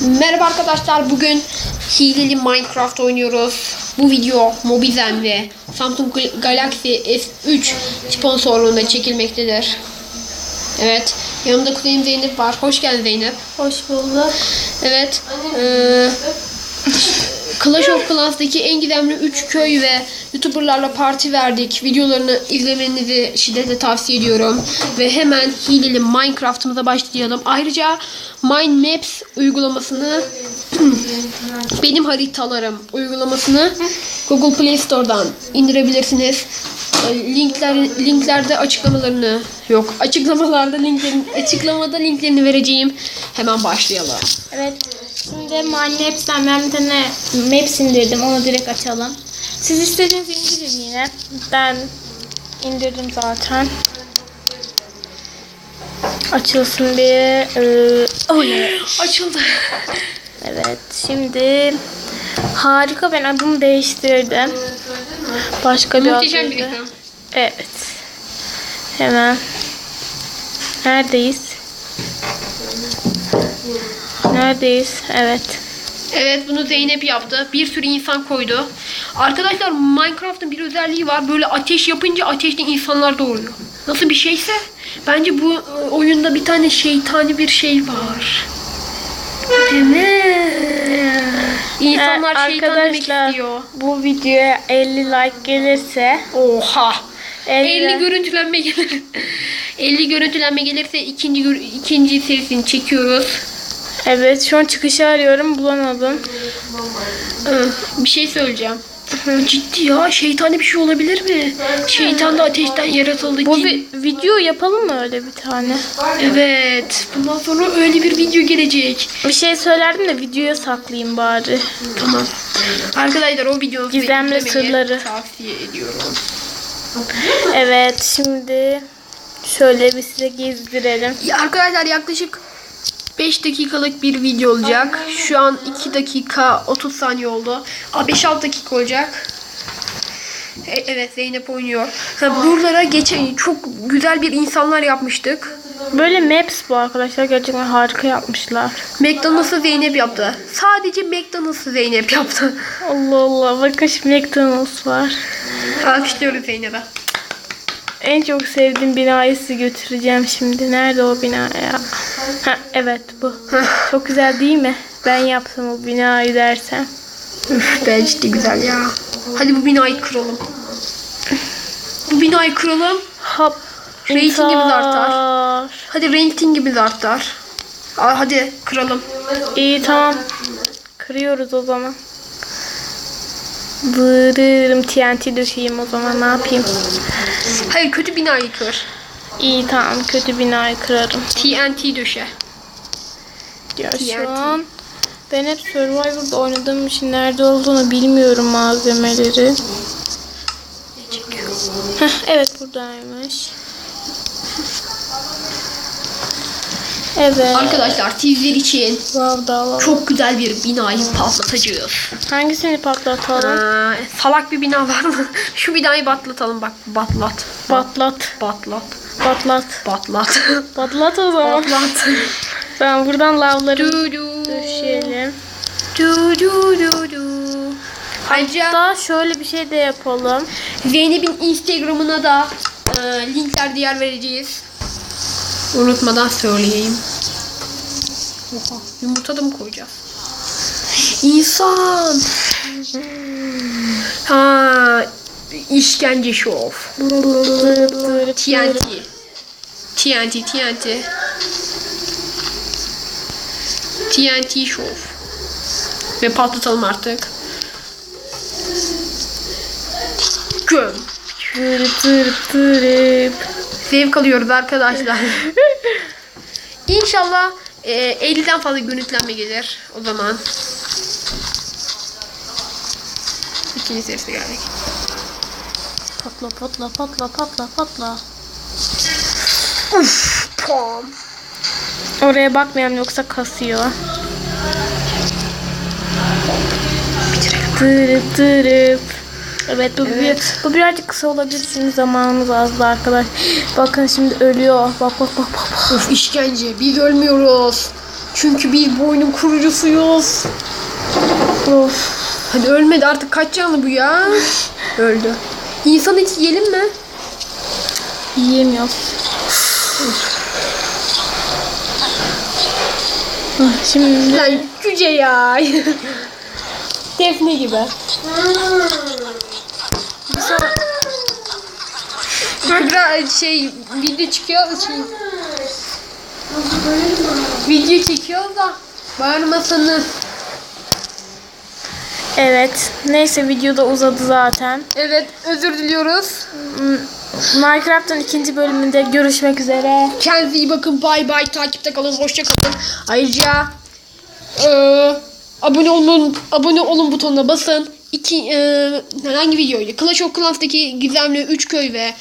Merhaba arkadaşlar bugün hileli Minecraft oynuyoruz. Bu video Mobizen ve Samsung Gal- Galaxy S3 sponsorluğunda çekilmektedir. Evet yanımda kuzenim Zeynep var. Hoş geldin Zeynep. Hoş bulduk. Evet. eee, Clash of Clans'daki en gizemli 3 köy ve YouTuber'larla parti verdik. Videolarını izlemenizi şiddetle tavsiye ediyorum. Ve hemen hileli Minecraft'ımıza başlayalım. Ayrıca Mind Maps uygulamasını benim haritalarım uygulamasını Google Play Store'dan indirebilirsiniz. Linkler linklerde açıklamalarını yok. Açıklamalarda linklerin açıklamada linklerini vereceğim. Hemen başlayalım. Evet. Şimdi MyMaps'ten ben bir tane Maps indirdim. Onu direkt açalım. Siz istediğiniz indirin yine. Ben indirdim zaten. Açılsın diye. Ee, oh. Açıldı. Evet. Şimdi harika ben adımı değiştirdim. Başka bir Muhteşem bir ekran. Evet. Hemen. Neredeyiz? Neredeyiz? Evet. Evet bunu Zeynep yaptı. Bir sürü insan koydu. Arkadaşlar Minecraft'ın bir özelliği var. Böyle ateş yapınca ateşten insanlar doğuyor. Nasıl bir şeyse bence bu e, oyunda bir tane şeytani bir şey var. Değil mi? İnsanlar Ee, şeytan demek istiyor. bu videoya 50 like gelirse Oha. 50, 50 görüntülenme gelir. 50 görüntülenme gelirse ikinci ikinci serisini çekiyoruz. Evet şu an çıkışı arıyorum bulamadım. Bir şey söyleyeceğim. Ciddi ya şeytani bir şey olabilir mi? Şeytan da ateşten yaratıldı. Bu vi- video yapalım mı öyle bir tane? Evet. Bundan sonra öyle bir video gelecek. Bir şey söylerdim de videoya saklayayım bari. Tamam. Arkadaşlar o videoyu Gizemli sırları. tavsiye ediyorum. Evet şimdi şöyle bir size gezdirelim. Ya arkadaşlar yaklaşık 5 dakikalık bir video olacak. Şu an 2 dakika 30 saniye oldu. Aa, 5-6 dakika olacak. E- evet Zeynep oynuyor. Ha, buralara geçen çok güzel bir insanlar yapmıştık. Böyle maps bu arkadaşlar gerçekten harika yapmışlar. McDonald's'ı Zeynep yaptı. Sadece McDonald's'ı Zeynep yaptı. Allah Allah bakın şimdi McDonald's var. Alkışlıyoruz Zeynep'e. En çok sevdiğim binayı size götüreceğim şimdi. Nerede o bina ya? Ha, evet bu. Çok güzel değil mi? Ben yaptım o binayı dersem. Üf be ciddi güzel ya. Hadi bu binayı kıralım. Bu binayı kıralım. Hop. Ratingimiz artar. Hadi ratingimiz artar. Hadi kıralım. İyi tamam. Kırıyoruz o zaman. Vırırım TNT düşeyim o zaman ne yapayım? Hayır kötü binayı kır. İyi tamam kötü binayı kırarım. TNT döşe. Ya şu an ben hep Survivor'da oynadığım için nerede olduğunu bilmiyorum malzemeleri. Heh, evet buradaymış. Evet. Arkadaşlar sizler için dağlar. çok güzel bir binayı patlatacağız. Hangisini patlatalım? Aa, salak bir bina var mı? Şu binayı patlatalım bak. Batlat. Patlat. Batlat. Patlat. Batlat. Patlat o zaman. Batlat. Ben buradan lavları Du du. döşeyelim. Du du du du. Ayrıca Daha şöyle bir şey de yapalım. Zeynep'in Instagram'ına da e, linkler diğer vereceğiz. Unutmadan söyleyeyim. Oha, yumurta da mı koyacağız? İnsan. Ha, işkence şov. TNT. TNT, TNT. TNT şov. Ve patlatalım artık. Göm. Tırıp tırıp tırıp. Zevk alıyoruz arkadaşlar. İnşallah e, 50'den fazla görüntülenme gelir o zaman. İkinci serisi geldik. Patla patla patla patla patla. Uf, pam. Oraya bakmayalım yoksa kasıyor. Tırıp tırıp. Evet bu, Evet. Bir, bu birazcık kısa olabilir çünkü zamanımız azdı arkadaş. Bakın şimdi ölüyor. Bak bak bak bak. bak. Uf işkence. Biz ölmüyoruz. Çünkü biz bu oyunun kurucusuyuz. Of. Hadi ölmedi artık kaç canlı bu ya? Öldü. İnsan eti yiyelim mi? Yiyemiyoruz. Ah, Şimdi Lan cüce ya. Defne gibi. Bir sonra... Şey video çıkıyor şey. Video çekiyor da bağırmasanız. evet. Neyse videoda uzadı zaten. Evet özür diliyoruz. Hmm, Minecraft'ın ikinci bölümünde görüşmek üzere. Kendinize iyi bakın. Bay bay. Takipte kalın. Hoşça kalın. Ayrıca eee, abone olun abone olun butonuna basın. İki eee, hangi videoydu? Clash of Clans'taki gizemli 3 köy ve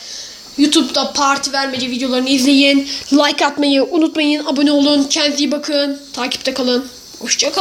YouTube'da parti vermece videolarını izleyin. Like atmayı unutmayın. Abone olun. Kendinize iyi bakın. Takipte kalın. Hoşça